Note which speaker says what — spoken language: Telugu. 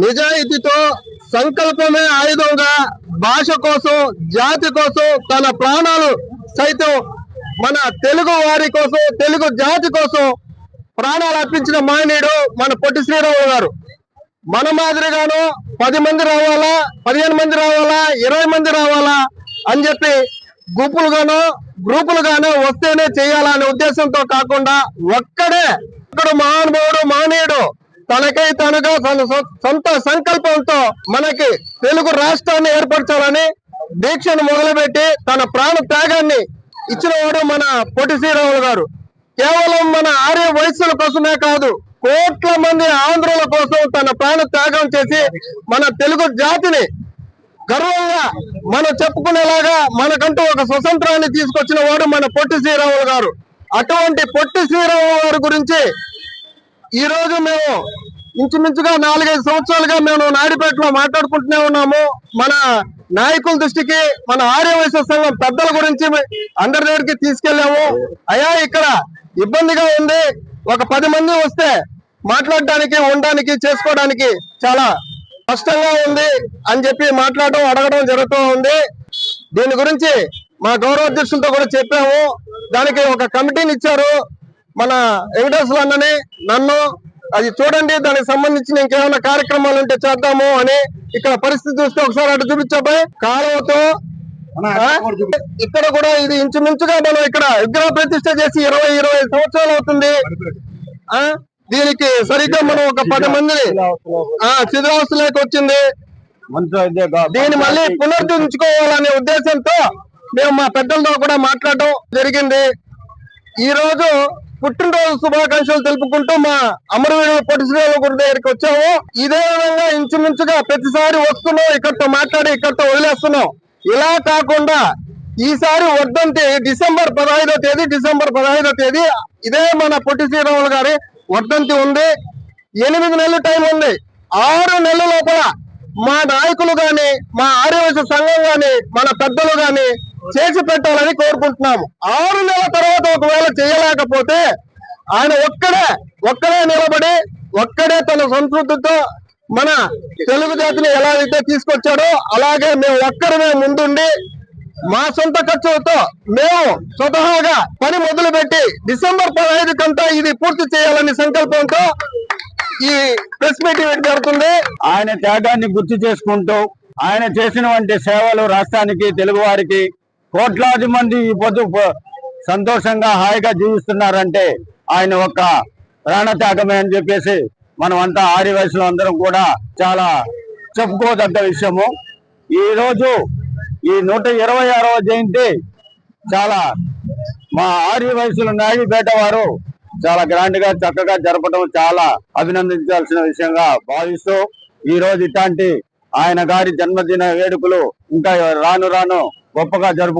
Speaker 1: నిజాయితీతో సంకల్పమే ఆయుధంగా భాష కోసం జాతి కోసం తన ప్రాణాలు సైతం మన తెలుగు వారి కోసం తెలుగు జాతి కోసం ప్రాణాలు అర్పించిన మానవుడు మన పొట్టి శ్రీరాములు గారు. మన మాదిరిగాను పది మంది రావాలా పదిహేను మంది రావాలా ఇరవై మంది రావాలా అని చెప్పి గుంపులుగాను గ్రూపులుగానే వస్తేనే చేయాలనే ఉద్దేశంతో కాకుండా ఒక్కడే ఒక్కడు మహానుభావుడు మహనీయుడు తనకై తనగా తన సొంత సంకల్పంతో మనకి తెలుగు రాష్ట్రాన్ని ఏర్పరచాలని దీక్షను మొదలుపెట్టి తన ప్రాణ త్యాగాన్ని ఇచ్చినవాడు మన పొట్టి శ్రీరాములు గారు. కేవలం మన ఆర్య వయస్సుల కోసమే కాదు కోట్ల మంది ఆంధ్రుల కోసం తన ప్రాణ త్యాగం చేసి మన తెలుగు జాతిని గర్వంగా మనం చెప్పుకునేలాగా మనకంటూ ఒక స్వతంత్రాన్ని తీసుకొచ్చిన వాడు మన పొట్టి శ్రీరాములు గారు. అటువంటి పొట్టి శ్రీరాములు గారి గురించి ఈ రోజు మేము ఇంచుమించుగా నాలుగైదు సంవత్సరాలుగా మేము నాడిపేటలో మాట్లాడుకుంటూనే ఉన్నాము. మన నాయకుల దృష్టికి మన ఆర్యవైశ్య సంఘం పెద్దల గురించి అందరి దగ్గరికి తీసుకెళ్ళాము. అయ్యా ఇక్కడ ఇబ్బందిగా ఉంది. ఒక పది మంది వస్తే మాట్లాడడానికి ఉండడానికి చేసుకోవడానికి చాలా కష్టంగా ఉంది అని చెప్పి మాట్లాడడం అడగడం జరుగుతూ ఉంది. దీని గురించి మా గౌరవ అధ్యక్షులతో కూడా చెప్పాము. దానికి ఒక కమిటీని ఇచ్చారు. మన వెంకటేశ్వర అన్నని నన్ను అది చూడండి దానికి సంబంధించిన ఇంకేమైనా కార్యక్రమాలు ఉంటే చేద్దాము అని ఇక్కడ పరిస్థితి చూస్తే ఒకసారి అటు చూపించాబాయ్ కాలువతో? ఇక్కడ కూడా ఇది ఇంచుమించుగా మనం ఇక్కడ విగ్రహ ప్రతిష్ట చేసి ఇరవై ఇరవై సంవత్సరాలు అవుతుంది. ఆ దీనికి సరిగ్గా మనం ఒక పది మందిని ఆ శిథిలావస్థలోకి వచ్చింది. దీన్ని మళ్ళీ పునరుద్ధరించుకోవాలనే ఉద్దేశంతో మేము మా పెద్దలతో కూడా మాట్లాడడం జరిగింది. ఈ రోజు పుట్టినరోజు శుభాకాంక్షలు తెలుపుకుంటూ మా అమరవీరుల పొట్టి శ్రీరాములు గుడి దగ్గరికి వచ్చాము. ఇదే విధంగా ఇంచుమించుగా ప్రతిసారి వస్తున్నాం. ఇక్కడతో మాట్లాడి ఇక్కడతో వదిలేస్తున్నాం. ఇలా కాకుండా ఈసారి వర్ధంతి డిసెంబర్ పదహైదో తేదీ డిసెంబర్ పదహైదో తేదీ ఇదే మన పొట్టి శ్రీరాములు గారి వర్ధంతి ఉంది. ఎనిమిది నెలలు టైం ఉంది. ఆరు నెలల లోపల మా నాయకులు గాని మా ఆర్యవైశ్య సంఘం గాని మన పెద్దలు గాని చేసి పెట్టాలని కోరుకుంటున్నాము. ఆరు నెలల తర్వాత ఒకవేళ చేయలేకపోతే ఆయన ఒక్కడే ఒక్కడే నిలబడి ఒక్కడే తన సంస్కృతితో మన తెలుగు జాతిని ఎలా అయితే తీసుకొచ్చాడో అలాగే మేము ఒక్కరమే ముందుండి మా సొంత ఖర్చులతో మేము స్వతహాగా పని మొదలు పెట్టి డిసెంబర్ పదహైదు కంతా ఇది పూర్తి చేయాలని సంకల్పంతో ఈ ప్రెస్ మీటింగ్ జరుగుతుంది.
Speaker 2: ఆయన త్యాగాన్ని గుర్తు చేసుకుంటూ ఆయన చేసినటువంటి సేవలు రాష్ట్రానికి తెలుగువారికి కోట్లాది మంది ఈ పొద్దు సంతోషంగా హాయిగా జీవిస్తున్నారంటే ఆయన ఒక్క ప్రాణ త్యాగమే అని చెప్పేసి మనం అంతా ఆరి వయసులో అందరం కూడా చాలా చెప్పుకోదగ్గ విషయము. ఈ రోజు ఈ నూట ఇరవై ఆరవ జయంతి చాలా మా ఆర్య వయసులు నాయుడుపేట వారు చాలా గ్రాండ్గా చక్కగా జరపడం చాలా అభినందించాల్సిన విషయంగా భావిస్తూ ఈ రోజు ఇట్లాంటి ఆయన గారి జన్మదిన వేడుకలు ఇంకా రాను రాను గొప్పగా జరుపు